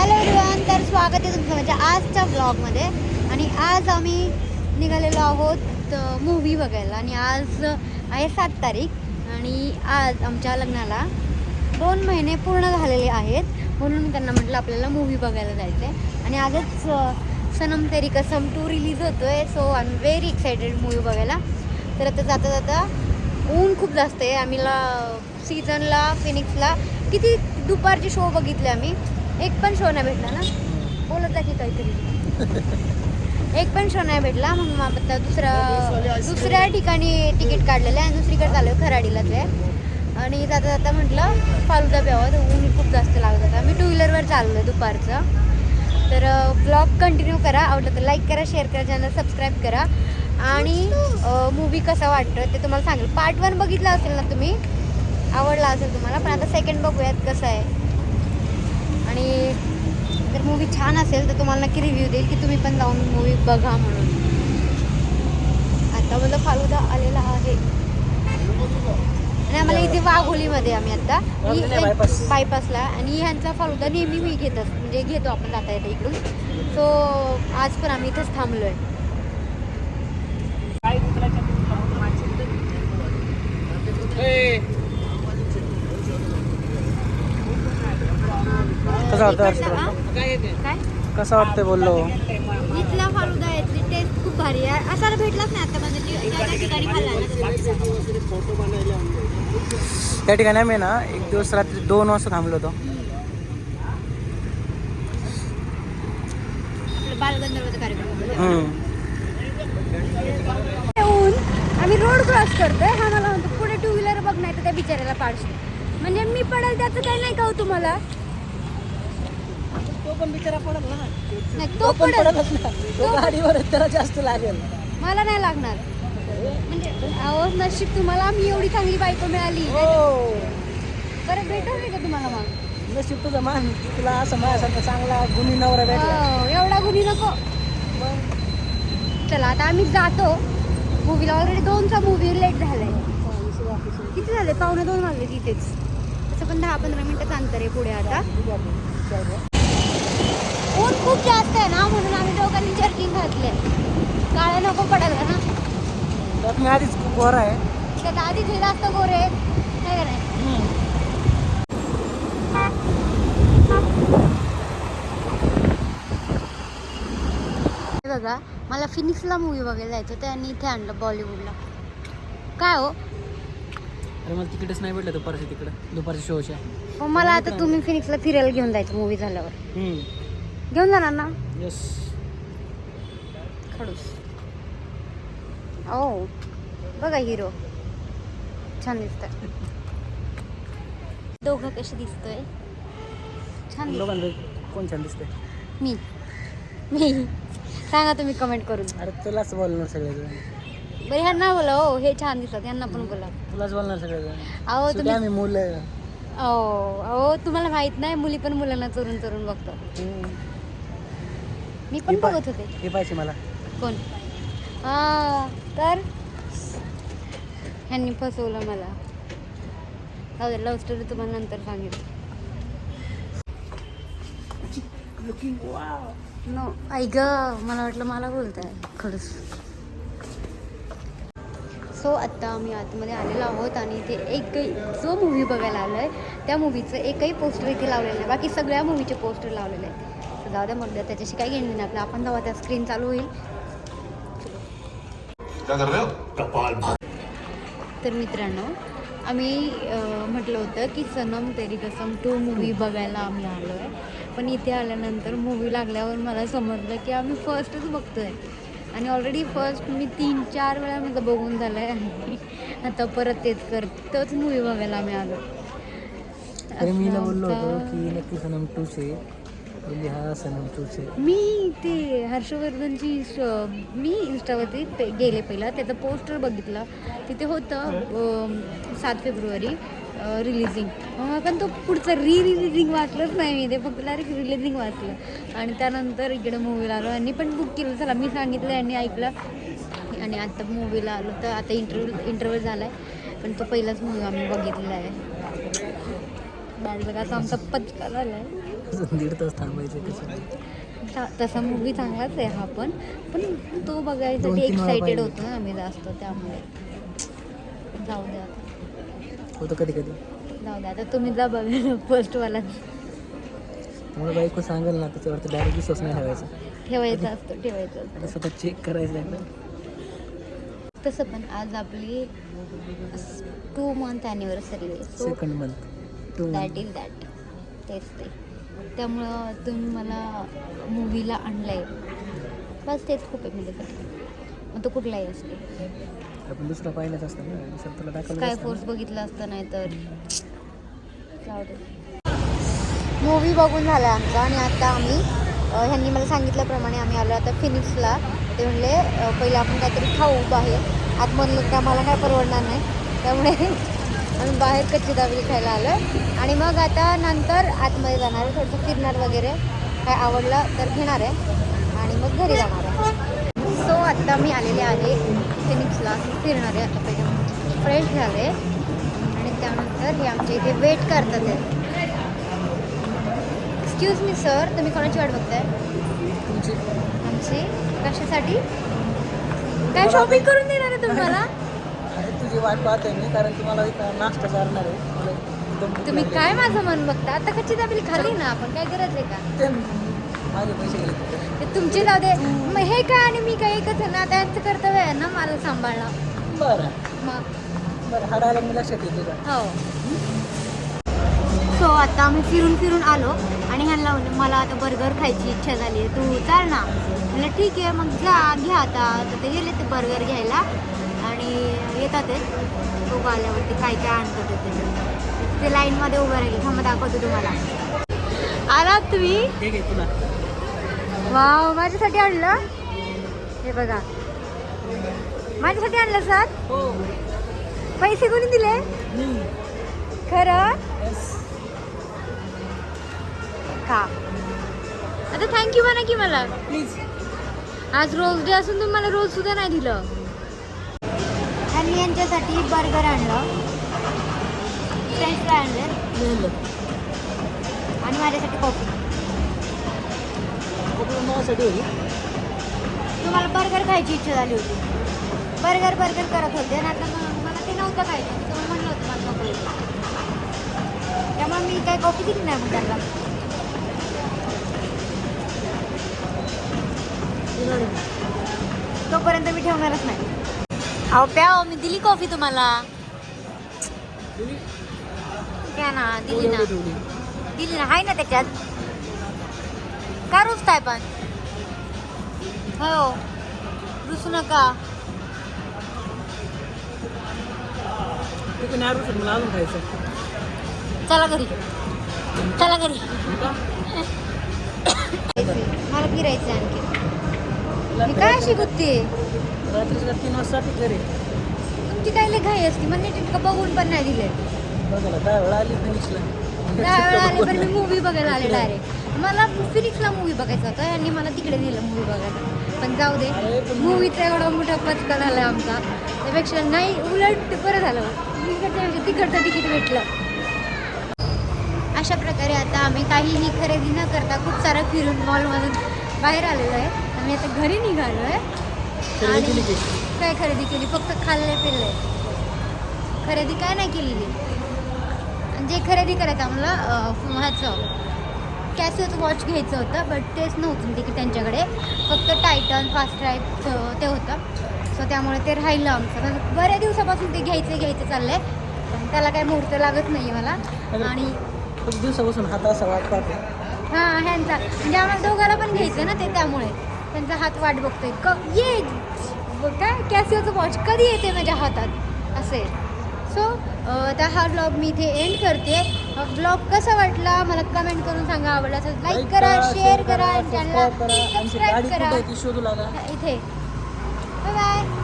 Hello everyone तर स्वागत आहे तुमचं माझ्या आजच्या ब्लॉगमध्ये आणि आज आम्ही निघालेलो आहोत मूवी बघायला. आणि आज आहे सात तारीख आणि आज आमच्या लग्नाला दोन महिने पूर्ण झालेले आहेत. म्हणून मी त्यांना म्हटलं आपल्याला मूवी बघायला जायचं आहे आणि आजच सनम तेरी कसम टू रिलीज होतो आहे so I am very excited movie बघायला. तर आता जाता जाता ऊन खूप जास्त आहे. आम्हीला सीझनला फिनिक्सला किती दुपारचे शो बघितले आम्ही? एक पण शो नाही भेटला ना? बोलत जा की काहीतरी. एक पण शो नाही भेटला मग मग आता दुसरा दुसऱ्या ठिकाणी तिकीट काढलेलं आहे आणि दुसरीकडे चालू आहे खराडीलाच आहे. आणि जाता जाता म्हटलं फालुदा प्यावं तर ऊन खूप जास्त लागत होता. मी टू व्हीलरवर चाललो आहे दुपारचं. तर ब्लॉग कंटिन्यू करा. आवडलं तर लाईक करा शेअर करा चॅनल सबस्क्राईब करा. आणि मूवी कसा वाटतं ते तुम्हाला सांगेल. पार्ट वन बघितला असेल ना तुम्ही? आवडला असेल तुम्हाला पण आता सेकंड बघूयात कसं आहे. आणि जर मूवी छान असेल तर तुम्हाला नक्की रिव्ह्यू देईल की तुम्ही पण जाऊन मूवी बघा म्हणून. आता मला फालुदा आलेला आहे. आणि आम्हाला इथे वाघोलीमध्ये आम्ही आता. बायपासला आणि ह्यांचा फालुदा नेहमी मी घेत असतो म्हणजे घेतो आपण जाता येतं इकडून. सो आज पण आम्ही इथेच थांबलो आहे कसं? काय कसं वाटतंय बोललो? इथला फालुदा आहे याची टेस्ट खूप भारी आहे. असा भेटलाच नाही आता म्हणजे त्या ठिकाणी खाल्ला ना. त्या ठिकाणी आम्ही ना एक दिवस रात्री दोन वाजता थांबलो होतो. होता. आम्ही रोड क्रॉस करतोय. हा मला म्हणतो पुढे टू व्हीलर बघ नाही तर त्या बिचाऱ्याला पाडशील. म्हणजे मी पडेल त्याचं काही नाही का हो तुम्हाला? तो पण बिचारा पडत ना नाही तो पडेल तो गाडीवर त्याला जास्त लागेल. मला नाही लागणार. म्हणजे अहो नशीब तुम्हाला मी एवढी चांगली बायको मिळाली. हो. परत भेटवली का तुम्हाला मग? नशीब तुझं मान तुला असं माझ्यासारखा चांगला गुन्ही नवरा भेटला. हो, एवढा गुन्ही नको. चला आता आम्ही जातो. मूवीला ऑलरेडी दोनचा मूवी लेट झालाय. किती झाले? पावणे दोन वाजले तिथेच. तसं पण दहा पंधरा मिनिटाचं अंतर आहे पुढे आता. ऊन खूप जास्त आहे ना म्हणून आम्ही दोघांनी जर्किंग घातले काळं नको पडायला ना त्यात मी आधीच खूप वर आहे. त्यात आधी जे जास्त गोरे आहेत. नाही का नाही? हे बघा मला फिनिक्सला मूवी बघायला जायचं होतं आणि इथे आणलं बॉलिवूडला काय हो? अरे मला तिकीटच नाही भेटलं दुपारच्या तिकडं. दुपारच्या शोच्या मग मला आता तुम्ही फिनिक्सला फिरायला घेऊन जायचं मूवी झाल्यावर. घेऊन जाणार ना? यस खडूस. ओ बघा हिरो छान दिसतोय. दोघं कसे दिसतोय? छान. लोकांना कोण छान दिसतंय? मी. मी. सांगा तुम्ही कमेंट करून. अरे तुलाच बोलणार सगळेजण. बरं ह्यांना बोला हो हे छान दिसतात ह्यांना पण बोला. तुलाच बोलणार सगळेजण. अहो तुम्ही आम्ही मुलं. अहो अहो तुम्हाला माहीत नाही मुली पण मुलांना चोरून चोरून बघतो हम्म. मी पण बघत होते. हे पाहिजे मला. कोण? हा तर? ह्यांनी फसवलं मला. जाऊ दे लव्ह स्टोरी तुम्हाला नंतर सांगेल नो ऐक मला वाटलं मला बोलताय खरंच. सो आत्ता आम्ही आतमध्ये आलेलो आहोत आणि इथे एकही जो मूवी बघायला आलो आहे त्या मूवीचं एकही पोस्टर इथे लावलेलं नाही. बाकी सगळ्या मूवीचे पोस्टर लावलेले आहेत. जाऊ द्या म्हटलं त्याच्याशी काही घेणं नाही आपलं. आपण जेव्हा त्या स्क्रीन चालू होईल. क्या हो? तर मित्रांनो आम्ही म्हटलं होतं की सनम तेरी कसम टू मूवी बघायला आम्ही आलो आहे पण इथे आल्यानंतर मूवी लागल्यावर मला समजलं की आम्ही फर्स्टच बघतो आहे आणि ऑलरेडी फर्स्ट मी तीन चार वेळा माझं बघून झालं आहे आणि आता परत तेच कर तोच मूवी बघायला आम्ही आलो. मी बोललो होतो की नक्की सनम टूचे बोलली हा सनम मी ते हर्षवर्धनची मी इंस्टावरती पे- गेले पहिला. त्याचं पोस्टर बघितलं. तिथे होतं सात फेब्रुवारी रिलीजिंग पण तो पुढचं री रिलिजिंग वाचलंच नाही मी. ते फक्त डायरेक्ट रिलिजिंग वाचलं. आणि त्यानंतर इकडे मूवीला आलो. यांनी पण बुक केलं. चला मी सांगितलं यांनी ऐकलं. आणि आता मूवीला आलो तर आता इंटरव्ह्यू इंटरव्ह्यू झाला आहे पण तो पहिलाच मूवी आम्ही बघितलेला आहे बॅड बघा आमचा पचका झाला आहे दीड तास थांबायचं कसं ता- तसा मूवी चांगलाच आहे हा पण. पण तो बघायसाठी एक्साइटेड. होतो ना आम्ही जास्त त्यामुळे. जाऊ द्या होतं कधी कधी. जाऊ द्या आता तुम्ही जा बघायला फर्स्टवाला त्यामुळे बायको सांगेल ना त्याच्यावरती डायरेक्ट विश्वास नाही ठेवायचा. ठेवायचं असतं ठेवायचं असतं. स्वतः चेक करायचं एकदा तसं पण आज आपली टू मंथ ॲनिव्हर्सरी आहे. Second month to that is that तेच ते. त्यामुळं तुम्ही मला मूवीला आणलं आहे बस तेच खूप आहे माझ्यासाठी मग तो कुठलाही असते. आपण दुसरा पाहिलाच असतं ना. दुसरं तुला दाखवलं स्काय असतं फोर्स बघितलं असतं नाही तर मूवी बघून झाला आमचा आणि आता आम्ही अ, ह्यांनी मला सांगितल्याप्रमाणे आम्ही आलो आता फिनिक्सला ते म्हणले अ, पहिलं आपण काहीतरी खाऊ बाहेर. आत म्हणलं की आम्हाला काय परवडणार नाही. त्यामुळे आम्ही बाहेर कच्ची दाबेली खायला आलो आणि मग आता नंतर आतमध्ये जाणार आहे. थोडंसं फिरणार वगैरे काय आवडलं तर घेणार आहे. आणि मग घरी जाणार आहे. सो आत्ता मी आलेले आहे फिनिक्सला फिरणार आहे आता पहिले. फ्रेश झाले. आणि त्यानंतर हे आमच्या इथे वेट करतात आहे एक्सक्यूज मी सर तुम्ही कोणाची वाट बघताय? आमची. कशासाठी? काय शॉपिंग करून देणार आहे तुम्हाला तुझी वाट पाहते मी कारण तुम्हाला इथं नाश्ता करणार आहे. मला एकदम भूक तुम्ही लागली. काय माझं मन बघता? आता कच्ची दाबेली खाल्ली ना आपण काय गरज आहे का? ते माझे पैसे गेले. ते तुमचे जाऊ दे. मग हे काय आणि मी काय एकच आहे ना? त्यांचं कर्तव्य आहे ना मला सांभाळणं. बरं. मग? बरं हा डायलॉग मी लक्षात येतो का? हो. सो आता आम्ही फिरून फिरून आलो आणि ह्यांना म्हणलं मला आता बर्गर खायची इच्छा झाली आहे. तू चाल ना. म्हणलं ठीक आहे मग जा घ्या आता. तर ते गेले ते बर्गर घ्यायला. येतात ते. तो आल्यावरती काय काय आणतात ते ते लाईनमध्ये उभं राहील. थांबा दाखवतो तुम्हाला. आलात तुम्ही? वाव माझ्यासाठी आणलं? हे बघा. माझ्यासाठी आणलं सर? हो. पैसे कोणी दिले? खरं? का? आता थँक्यू म्हणा की मला. प्लीज आज रोज डे असून तुम्ही मला रोज सुद्धा नाही दिलं. आणि यांच्यासाठी बर्गर आणलं. फ्रेंच फ्राय आणले. आणि माझ्यासाठी कॉफी तुम्हाला बर्गर खायची इच्छा झाली होती. बर्गर बर्गर करत होते. आणि आता मला ते नव्हतं खायचं. त्यामुळे म्हणलं होतं मला आहे. त्यामुळे मी काय कॉफी दिली नाही मग त्यांना. तोपर्यंत मी ठेवणारच नाही. अहो प्याव मी दिली कॉफी तुम्हाला. क्या ना दिली ना. दिली ना आहे ना त्याच्यात. का रुसताय पण? हो. रुसू नका. चला घरी. चला घरी. मला फिरायचं आणखी. मी काय अशी गुत्ती? रात्रीच्या तीन वाजता ती घरी. तुमची काय घाई असती मला नीट बघून पण नाही दिले. बघायला दहा वेळा आली फिनिशला दहा वेळा आले पण मी मूवी बघायला आले डायरेक्ट मला फिनिक्सला मूवी बघायचा होता यांनी मला तिकडे नेलं मूवी बघायला. पण जाऊ दे मूवीचा एवढा मोठा पचका झाला आमचा. त्यापेक्षा नाही उलट बरं झालं. इकडच्यापेक्षा तिकडचं तिकीट भेटलं. अशा प्रकारे आता आम्ही काहीही खरेदी न करता खूप सारं फिरून मॉलमधून बाहेर आलेलो आहे. आम्ही आता घरी निघालो आहे. की? काय खरेदी केली? फक्त खाल्ले पिल्ले. खरेदी काय नाही केलेली. आणि जे खरेदी करायचं आम्हाला ह्याचं कॅसिओचं वॉच घ्यायचं होतं बट तेच नव्हतं तिकीट त्यांच्याकडे. फक्त टायटन फास्ट ड्राईव्हचं ते होतं. सो त्यामुळे ते राहिलं आमचं. बऱ्याच दिवसापासून ते घ्यायचं घ्यायचं चाललं. आहे पण त्याला काही मुहूर्त लागत नाही मला. आणि खूप दिवसापासून हात असा हां ह्यांचा. म्हणजे आम्हाला दोघाला पण घ्यायचं ना ते त्यामुळे. त्यांचा हात वाट बघतोय. क ये! काय? कॅसिओचं वॉच कधी येते माझ्या हातात? असे. सो आता हा ब्लॉग मी इथे एंड करते. ब्लॉग कसा वाटला? मला कमेंट करून सांगा. आवडला असेल लाईक करा शेअर करा आणि सबस्क्राईब चॅनलला करा. सबस्क्राईब इथे. Bye bye